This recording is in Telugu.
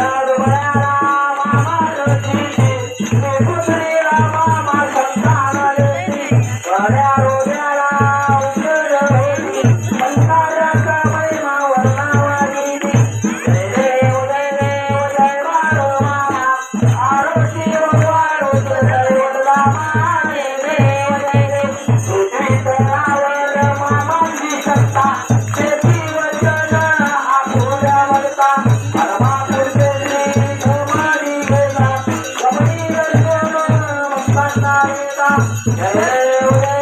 రామ Hello.